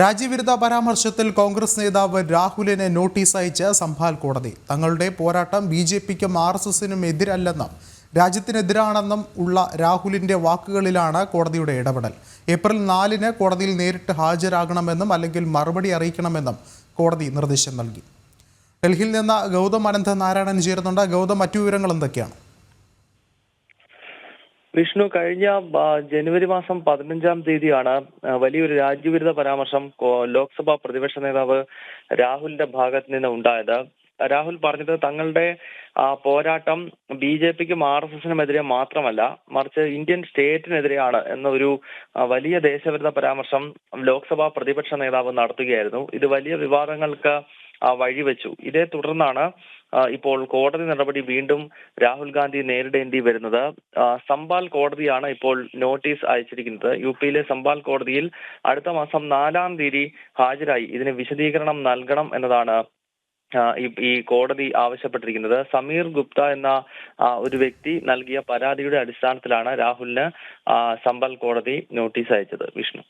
രാജ്യവിരുദ്ധ പരാമർശത്തിൽ കോൺഗ്രസ് നേതാവ് രാഹുലിനെ നോട്ടീസ് അയച്ച് സംഭാൽ കോടതി. തങ്ങളുടെ പോരാട്ടം ബി ജെ പിക്കും ആർ എസ് എസിനും എതിരല്ലെന്നും രാജ്യത്തിനെതിരാണെന്നും ഉള്ള രാഹുലിന്റെ വാക്കുകളിലാണ് കോടതിയുടെ ഇടപെടൽ. ഏപ്രിൽ നാലിന് കോടതിയിൽ നേരിട്ട് ഹാജരാകണമെന്നും അല്ലെങ്കിൽ മറുപടി അറിയിക്കണമെന്നും കോടതി നിർദ്ദേശം നൽകി. ഡൽഹിയിൽ നിന്ന് ഗൗതം അനന്ത നാരായണൻ ചേരുന്നുണ്ട്. ഗൗതം മറ്റു വിവരങ്ങൾ എന്തൊക്കെയാണ്? വിഷ്ണു കഴിഞ്ഞ ജനുവരി മാസം പതിനഞ്ചാം തീയതിയാണ് വലിയൊരു രാജ്യവിരുദ്ധ പരാമർശം ലോക്സഭാ പ്രതിപക്ഷ നേതാവ് രാഹുലിന്റെ ഭാഗത്ത് നിന്ന് ഉണ്ടായത്. രാഹുൽ പറഞ്ഞത് തങ്ങളുടെ പോരാട്ടം ബി ജെ പിക്കും ആർ എസ് എസിനുമെതിരെ മാത്രമല്ല മറിച്ച് ഇന്ത്യൻ സ്റ്റേറ്റിനെതിരെയാണ് എന്നൊരു വലിയ ദേശവിരുദ്ധ പരാമർശം ലോക്സഭാ പ്രതിപക്ഷ നേതാവ് നടത്തുകയായിരുന്നു. ഇത് വലിയ വിവാദങ്ങൾക്ക് വഴിവെച്ചു ഇതേ തുടർന്നാണ് ഇപ്പോൾ കോടതി നടപടി വീണ്ടും രാഹുൽ ഗാന്ധി നേരിടേണ്ടി വരുന്നത്. സമ്പാൽ കോടതിയാണ് ഇപ്പോൾ നോട്ടീസ് അയച്ചിരിക്കുന്നത്. യു പിയിലെ സംബാൽ കോടതിയിൽ അടുത്ത മാസം നാലാം തീയതി ഹാജരായി. ഇതിന് വിശദീകരണം നൽകണം എന്നതാണ് ഈ കോടതി ആവശ്യപ്പെട്ടിരിക്കുന്നത്. സമീർ ഗുപ്ത എന്ന ഒരു വ്യക്തി നൽകിയ പരാതിയുടെ അടിസ്ഥാനത്തിലാണ് രാഹുലിന് സമ്പൽ കോടതി നോട്ടീസ് അയച്ചത്. വിഷ്ണു.